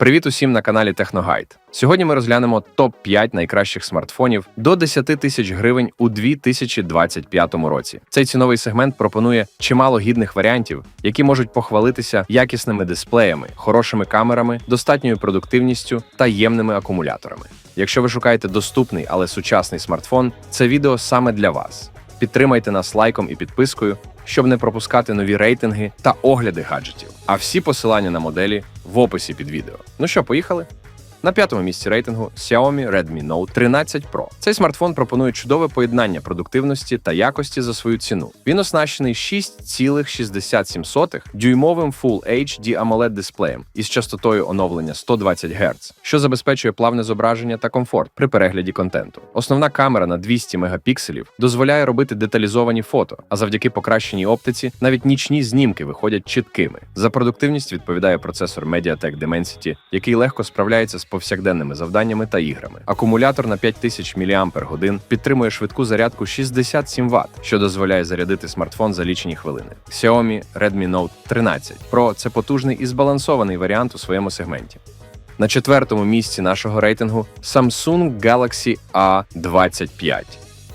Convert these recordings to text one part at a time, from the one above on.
Привіт усім на каналі Техногайд. Сьогодні ми розглянемо топ-5 найкращих смартфонів до 10 тисяч гривень у 2025 році. Цей ціновий сегмент пропонує чимало гідних варіантів, які можуть похвалитися якісними дисплеями, хорошими камерами, достатньою продуктивністю та ємними акумуляторами. Якщо ви шукаєте доступний, але сучасний смартфон, це відео саме для вас. Підтримайте нас лайком і підпискою, щоб не пропускати нові рейтинги та огляди гаджетів. А всі посилання на моделі в описі під відео. Ну що, поїхали? На п'ятому місці рейтингу Xiaomi Redmi Note 13 Pro. Цей смартфон пропонує чудове поєднання продуктивності та якості за свою ціну. Він оснащений 6,67 дюймовим Full HD AMOLED дисплеєм із частотою оновлення 120 Гц, що забезпечує плавне зображення та комфорт при перегляді контенту. Основна камера на 200 мегапікселів дозволяє робити деталізовані фото, а завдяки покращеній оптиці навіть нічні знімки виходять чіткими. За продуктивність відповідає процесор MediaTek Dimensity, який легко справляється з повсякденними завданнями та іграми. Акумулятор на 5000 мАч підтримує швидку зарядку 67 Вт, що дозволяє зарядити смартфон за лічені хвилини. Xiaomi Redmi Note 13 Pro – це потужний і збалансований варіант у своєму сегменті. На четвертому місці нашого рейтингу Samsung Galaxy A25.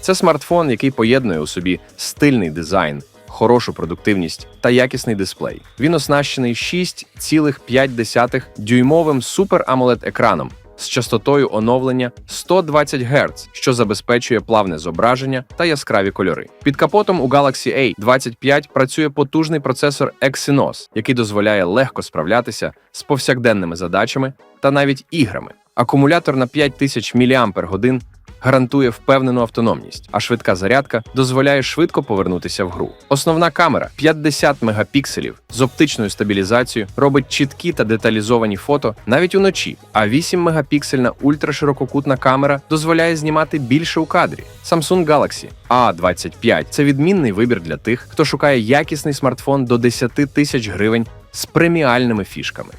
Це смартфон, який поєднує у собі стильний дизайн, хорошу продуктивність та якісний дисплей. Він оснащений 6,5 дюймовим Super AMOLED екраном з частотою оновлення 120 Гц, що забезпечує плавне зображення та яскраві кольори. Під капотом у Galaxy A25 працює потужний процесор Exynos, який дозволяє легко справлятися з повсякденними задачами та навіть іграми. Акумулятор на 5000 мАч гарантує впевнену автономність, а швидка зарядка дозволяє швидко повернутися в гру. Основна камера 50 мегапікселів з оптичною стабілізацією робить чіткі та деталізовані фото навіть уночі. А 8 мегапіксельна ультраширококутна камера дозволяє знімати більше у кадрі. Samsung Galaxy A25 – це відмінний вибір для тих, хто шукає якісний смартфон до 10 тисяч гривень з преміальними фішками.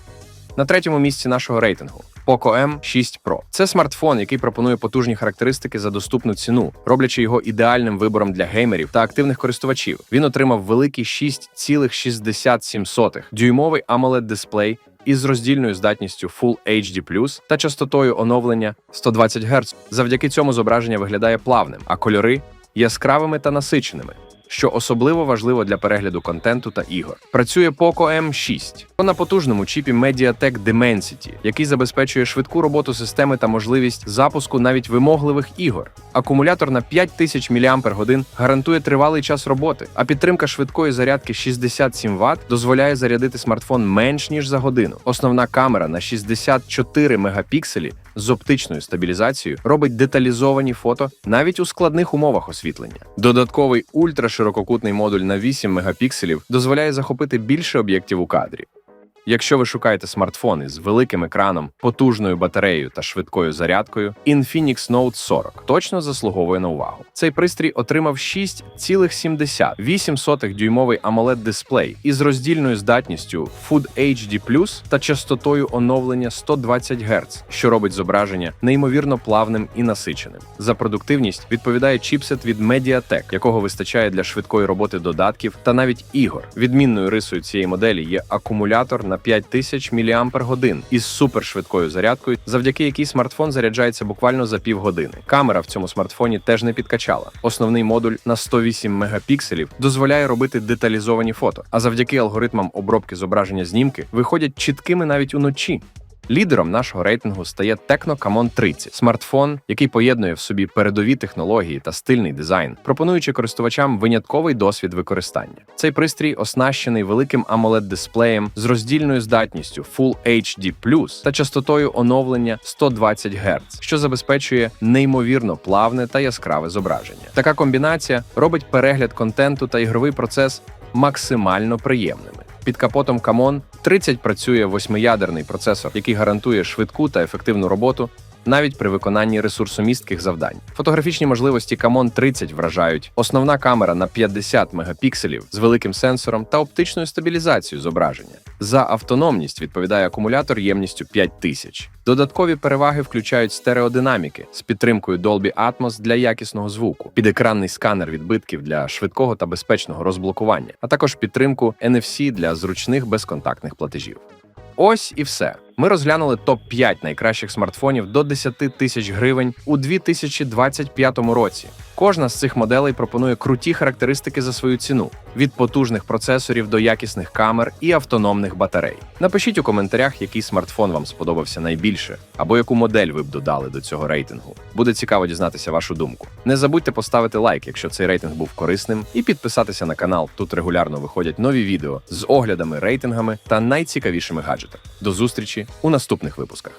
На третьому місці нашого рейтингу Poco M6 Pro. Це смартфон, який пропонує потужні характеристики за доступну ціну, роблячи його ідеальним вибором для геймерів та активних користувачів. Він отримав великий 6,67 дюймовий amoled дисплей із роздільною здатністю Full HD+, та частотою оновлення 120 Гц. Завдяки цьому зображення виглядає плавним, а кольори яскравими та насиченими що особливо важливо для перегляду контенту та ігор. Працює Poco M6 на потужному чіпі MediaTek Dimensity, який забезпечує швидку роботу системи та можливість запуску навіть вимогливих ігор. Акумулятор на 5000 мАч гарантує тривалий час роботи, а підтримка швидкої зарядки 67 Вт дозволяє зарядити смартфон менш ніж за годину. Основна камера на 64 мегапікселі з оптичною стабілізацією робить деталізовані фото навіть у складних умовах освітлення. Додатковий ультраширококутний модуль на 8 мегапікселів дозволяє захопити більше об'єктів у кадрі. Якщо ви шукаєте смартфони з великим екраном, потужною батареєю та швидкою зарядкою, Infinix Note 40 точно заслуговує на увагу. Цей пристрій отримав 6,78 дюймовий amoled дисплей із роздільною здатністю Full HD+, та частотою оновлення 120 Гц, що робить зображення неймовірно плавним і насиченим. За продуктивність відповідає чіпсет від MediaTek, якого вистачає для швидкої роботи додатків та навіть ігор. Відмінною рисою цієї моделі є акумулятор на 5000 мАч із супершвидкою зарядкою, завдяки якій смартфон заряджається буквально за півгодини. Камера в цьому смартфоні теж не підкачала. Основний модуль на 108 мегапікселів дозволяє робити деталізовані фото, а завдяки алгоритмам обробки зображення знімки виходять чіткими навіть уночі. Лідером нашого рейтингу стає Tecno Camon 30 смартфон, який поєднує в собі передові технології та стильний дизайн, пропонуючи користувачам винятковий досвід використання. Цей пристрій оснащений великим amoled дисплеєм з роздільною здатністю Full HD+, та частотою оновлення 120 Гц, що забезпечує неймовірно плавне та яскраве зображення. Така комбінація робить перегляд контенту та ігровий процес максимально приємними. Під капотом Камон 30 працює восьмиядерний процесор, який гарантує швидку та ефективну роботу навіть при виконанні ресурсомістких завдань. Фотографічні можливості Камон 30 вражають. Основна камера на 50 мегапікселів з великим сенсором та оптичною стабілізацією зображення. За автономність відповідає акумулятор ємністю 5000. Додаткові переваги включають стереодинаміки з підтримкою Dolby Atmos для якісного звуку, підекранний сканер відбитків для швидкого та безпечного розблокування, а також підтримку NFC для зручних безконтактних платежів. Ось і все. Ми розглянули топ 5 найкращих смартфонів до 10 тисяч гривень у 2025 році. Кожна з цих моделей пропонує круті характеристики за свою ціну від потужних процесорів до якісних камер і автономних батарей. Напишіть у коментарях, який смартфон вам сподобався найбільше, або яку модель ви б додали до цього рейтингу. Буде цікаво дізнатися вашу думку. Не забудьте поставити лайк, якщо цей рейтинг був корисним, і підписатися на канал. Тут регулярно виходять нові відео з оглядами, рейтингами та найцікавішими гаджетами. До зустрічі у наступних випусках.